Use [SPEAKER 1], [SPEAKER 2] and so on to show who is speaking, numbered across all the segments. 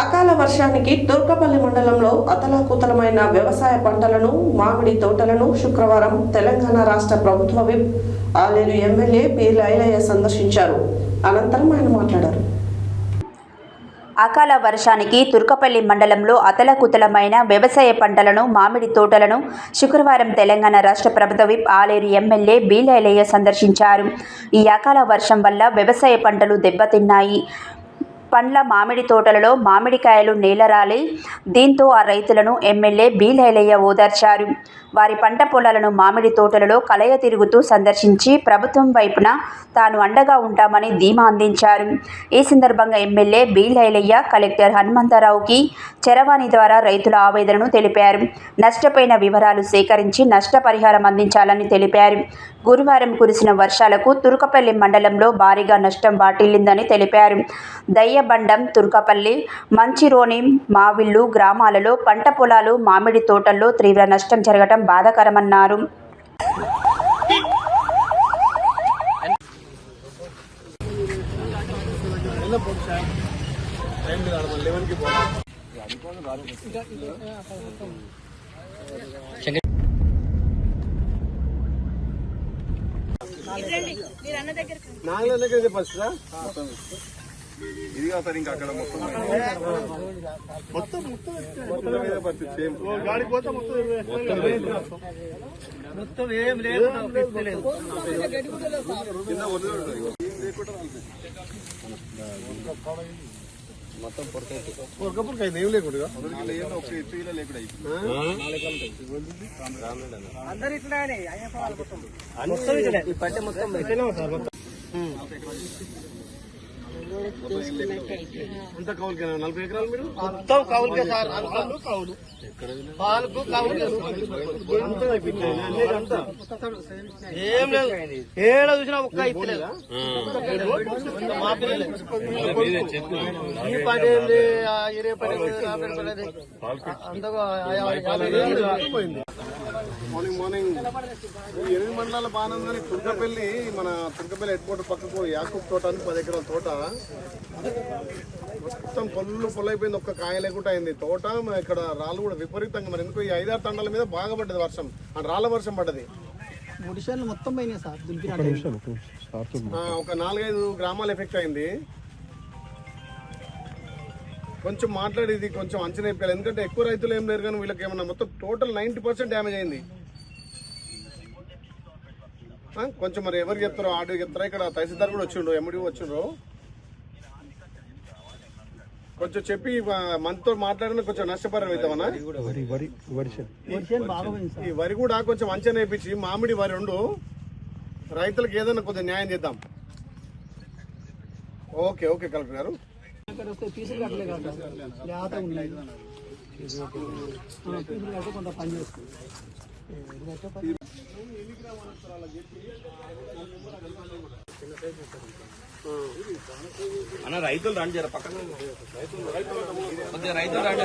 [SPEAKER 1] అకాల వర్షానికి తుర్కపల్లి మండలంలో అతలాకుతలమైన వ్యవసాయ పంటలను మామిడి తోటలను శుక్రవారం తెలంగాణ రాష్ట్ర ప్రభుత్వ whip Aleru MLA P Lailaiah సందర్శించారు. అనంతరం ఆయన మాట్లాడారు.
[SPEAKER 2] అకాల వర్షానికి తుర్కపల్లి మండలంలో అతలకుతలమైన వ్యవసాయ పంటలను మామిడి తోటలను శుక్రవారం తెలంగాణ రాష్ట్ర ప్రభుత్వ విప్ ఆలేరు ఎమ్మెల్యే బీలైలయ్య సందర్శించారు. ఈ అకాల వర్షం వల్ల వ్యవసాయ పంటలు దెబ్బతిన్నాయి. పండ్ల మామిడి తోటలలో మామిడికాయలు నేలరాలి. దీంతో ఆ రైతులను ఎమ్మెల్యే బీలైలయ్య ఓదార్చారు. వారి పంట పొలాలను మామిడి తోటలలో కలయ తిరుగుతూ సందర్శించి ప్రభుత్వం వైపున తాను అండగా ఉంటామని ధీమా అందించారు. ఈ సందర్భంగా ఎమ్మెల్యే బీలైలయ్య కలెక్టర్ హనుమంతరావుకి చరవాణి ద్వారా రైతుల ఆవేదనను తెలిపారు. నష్టపోయిన వివరాలు సేకరించి నష్టపరిహారం అందించాలని తెలిపారు. గురువారం కురిసిన వర్షాలకు తురుకపల్లి మండలంలో భారీగా నష్టం వాటిల్లిందని తెలిపారు. దయ్య దయ్యబండం తుర్కపల్లి మంచిరోని మావిల్లు గ్రామాలలో పంట పొలాలు మామిడి తోటల్లో తీవ్ర నష్టం జరగడం బాధాకరమన్నారు.
[SPEAKER 3] నాలుగు దగ్గర చెప్పచ్చు ఇది కాదు సార్ ఇంకా అక్కడ మొత్తం మొత్తం మొత్తం మీద పరిస్థితి సేమ్. మొత్తం
[SPEAKER 4] మొత్తం ఏం లేదు
[SPEAKER 3] కింద వదిలేడు ఏం లేకుండా మొత్తం ఏం లేకుండా
[SPEAKER 4] అందరు ఇట్లానే మొత్తం.
[SPEAKER 3] అంత కౌలుకేనా? నలభై ఎకరాలు మీరు?
[SPEAKER 4] మొత్తం కౌలుకే సార్. అంతా కౌలు. పాలకు కౌలు. ఏం లేదు. ఏడ చూసినా ఒక్క ఇస్తలేదు ఈ పని ఇరవై పని ఏంది,
[SPEAKER 3] మార్నింగ్ మార్నింగ్ ఈ ఎనిమిది మండలాల బాగానే ఉందని తుర్కపల్లి మన తుర్కపల్లి హెడ్ క్వార్టర్ పక్కకు యాకూబ్ తోట అని పది ఎకరాల తోట. మొత్తం పొల్లు పొల్లైపోయింది ఒక్క కాయ లేకుండా అయింది. తోట ఇక్కడ రాళ్ళు కూడా విపరీతంగా మరి ఎందుకు ఈ ఐదారు తండాల మీద బాగా పడ్డది వర్షం. ఆ రాళ్ళ వర్షం పడ్డది. ఒక నాలుగైదు గ్రామాలు ఎఫెక్ట్ అయింది. కొంచెం మాట్లాడి ఇది కొంచెం అంచనా ఇప్పాలి ఎందుకంటే ఎక్కువ రైతులు ఏం లేరు కానీ వీళ్ళకి ఏమన్నా మొత్తం టోటల్ నైంటీ పర్సెంట్ డ్యామేజ్ అయింది. కొంచెం మరి ఎవరు చెప్తారో ఆడు చెప్తారా? ఇక్కడ తహసీల్దార్ కూడా వచ్చిండ్రు ఎండి వచ్చిండ్రు కొంచెం చెప్పి మనతో మాట్లాడిన కొంచెం నష్టపరం అవుతామన్నా? ఈ వరి కూడా కొంచెం అంచనా వేయించి మామిడి వరి రెండు రైతులకు ఏదైనా కొంచెం న్యాయం చేద్దాం. ఓకే ఓకే కలెక్టర్ గారు.
[SPEAKER 4] ఇక్కడ వస్తే పీసులు కట్టలే కదా. లేత ఉన్నాయి. పీసులు కట్టి కొంత పని చేస్తుంది.
[SPEAKER 5] అన్న రైతులు రాండి జర పక్కన. కొద్దిగా రైతులు రండి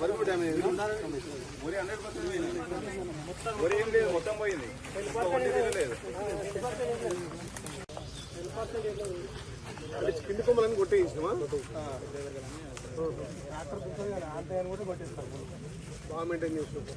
[SPEAKER 3] వరి కూడా డ్యామేజ్ అయింది. వరి హండ్రెడ్ పర్సెంట్ పోయింది వరి ఏం లేదు మొత్తం పోయింది లేదు కింది కొమ్మలని కొట్టేయించినామా బాగా మెయింటైన్ చేస్తున్నాం